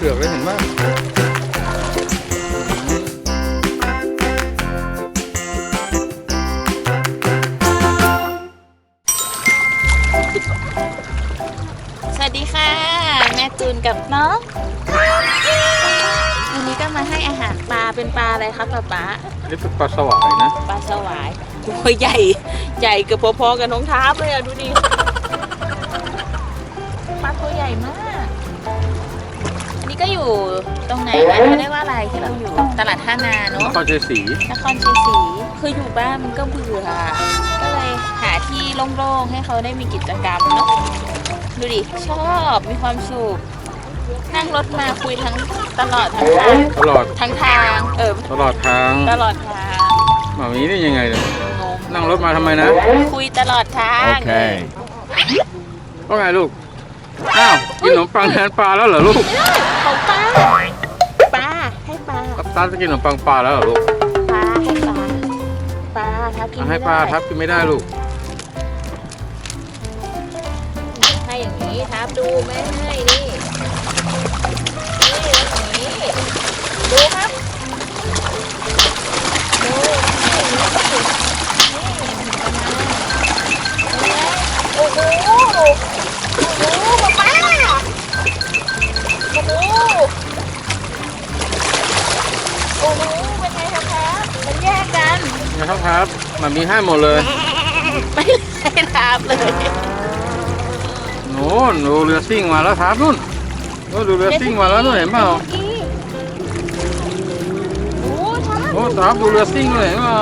เปลือกเลยเห็นไหมสวัสดีค่ะ แม่จูนกับน้องวันนี้ก็มาให้อาหารปลาเป็นปลาอะไรครับป๊าป๊านี่เป็นปลาสวายนะ ปลาสวายตัวใหญ่ ใหญ่เกือบพอๆกับน้องท้าบเลยอะดูดิ ปลาตัวใหญ่มากอันนี้ ก็อยู่ตรงไหนนะเขาเรียกว่าอะไรที่เราอยู่ตลาดท่านาเนนอะครชัยศรีนครชัยศรีคืออยู่บ้านมันก็เบื่ออะก็เลยหาที่โล่งๆให้เขาได้มีกิจกรรมเนาะดูดิชอบมีความสุขนั่งรถมาคุยทั้งตลอดทั้งทางตลอดทั้งทางเออตลอดทางตลอดทางหมามีนี่ยังไงเนี่ยงงนั่งรถมาทำไมนะคุยตลอดทางว่าไงลูก อ้าวกินขนมปังแทนปลาแล้วเหรอลูกของปลาปลาให้ปลาตับตาจะกินขนมปังปลาแล้วเหรอลูกปลาให้ปลาปลาทับกินอะไม่ให้ได้ปลาทับกินไม่ได้ลูกให้อย่างนี้ทับดูแม่ให้นี่นี่อย่างนี้ดูครับ ครับครับหมามีให้หมดเลยไม่ได้ทับเลยโน่นดูเรือซิ่งมาแล้วครับนู่นโน่นดูเรือซิ่งมาแล้วนู่นเห็นเปล่าโอ้ทับโอ้ครับดูเรือซิ่งเลยเห็นเปล่า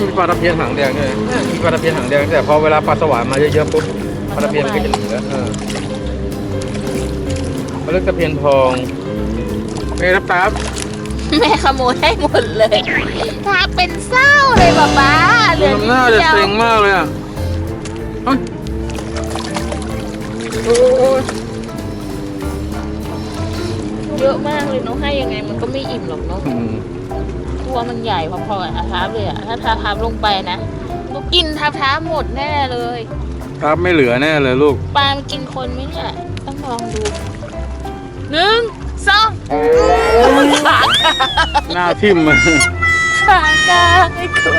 มันมีปลาตะเพียนหางแดงด้วยเนี่ยมีปลาตะเพียนหางแดงแต่พอเวลาปลาสวายมาเยอะๆปุ๊บปลาตะเพียนมันก็จะเหลือเออเขาเรียกตะเพียนทองเอ้ยรับตาบแม่ขโมยให้หมดเลยทับเป็นเศร้าเลยป๊าป๊าเหลืดูอนิดน้ำหน้าจะเดียวเซ็งมากเลยอะเฮ้ยโอ้ยเยอะมากเลยเน้องให้ยังไงมันก็ไม่อิ่มหรอกเนาะ อืม ตัวมันใหญ่พอๆกับทับเลยอะถ้าทาทับลงไปนะก็กินทับทับหมดแน่เลยครับไม่เหลือแน่เลยลูก ปลามันกินคนไหมเนี่ยต้องลองดูหนึ่งสองขาหน้าทิ่มมันขากลางไอ้ตัว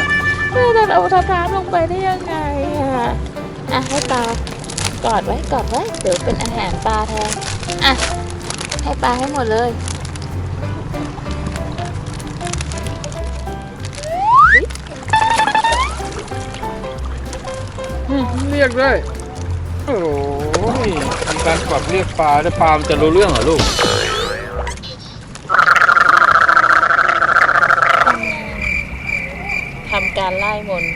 แม่จะเอาทับทับลงไปได้ยังไงอะอะให้ปลากอดไว้กอดไว้เดี๋ยวเป็นอาหารปลาแทนอะให้ปลาให้หมดเลย รียกได้โอ้ยมีการกดเรียกปลาได้ปลามันจะรู้เรื่องเหรอลูกทำการไล่มนต์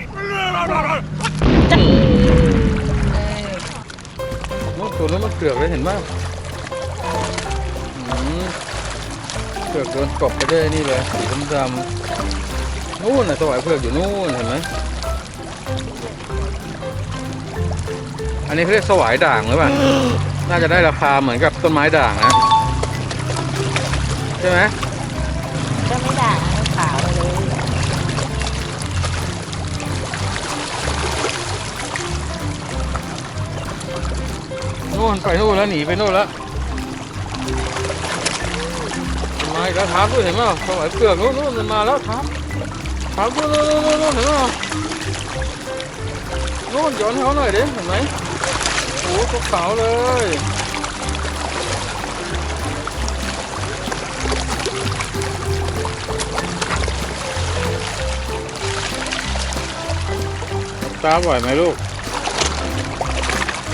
โน้ตตัวนั้นมันเกลือกเลยเห็นไหมอืมเกลือกโดนกบไปได้นี่เลยสีดำๆนู่นน่ะสวายเผือกอยู่นู่นเห็นไหม อันนี้เขาเรียกสวายด่างหรือเปล่า น่าจะได้ราคาเหมือนกับต้นไม้ด่างนะ ใช่ไหมก็ไม่ด่างขาวเลยนู่นไปนู่นแล้วหนีไปนู่นแล้วไม้แล้วทับด้วยเห็นไหมสวายเผือกนู่นนู่นมันมาแล้วทับทับนู่นนู่นนู่นนู่นเห็นไหมนู่นย้อนให้เขาหน่อยดิเห็นไหม โอ้โหขาวเลยตาบ่อยไหมลูก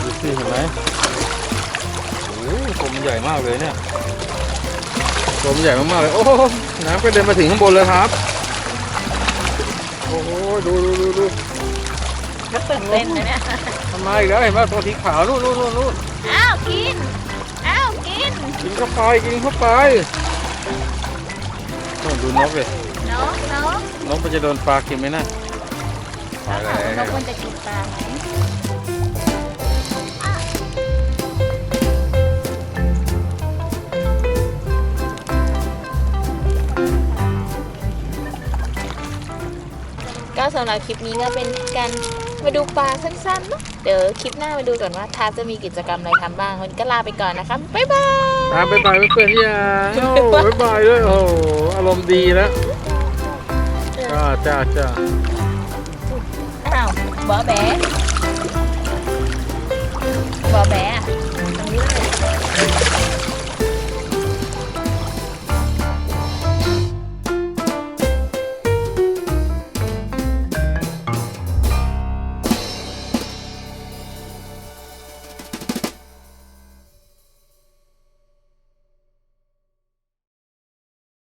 ดูสิเห็นไหมโอ้โหตัวมันใหญ่มากเลยเนี่ยตัวมันใหญ่มากๆเลย โอ้น้ำก็เดินมาถึงข้างบนเลยครับ โอ้โหดูดูดูดู ก็ตื่นเต้นนะเนี่ย ทำไมาอีกแล้วเห็นไหมตัวสีขาวนู่นนู่นนู่นนู่นอ้าวกิน อ้าวกินกินเข้าไปกินเข้าไปนู่นดูนกเลยน้องน้องนกมันจะโดนปลากินไหมนะไปถามแล้ว่านกมันจะกินปลาไหมก็สำหรับคลิปนี้ก็เป็นการ มาดูปลาสั้นๆเนอะเดี๋ยวคลิปหน้ามาดูก่อนว่าทาจะมีกิจกรรมอะไรทำบ้างวันนี้ก็ลาไปก่อนนะคะบ๊ายบายตามไปบายเพื่อนๆยังโอ้บายบายด้วยโอ้โหอารมณ์ดีแล้วจ้าจ้าจ้า อ้าวบอแบ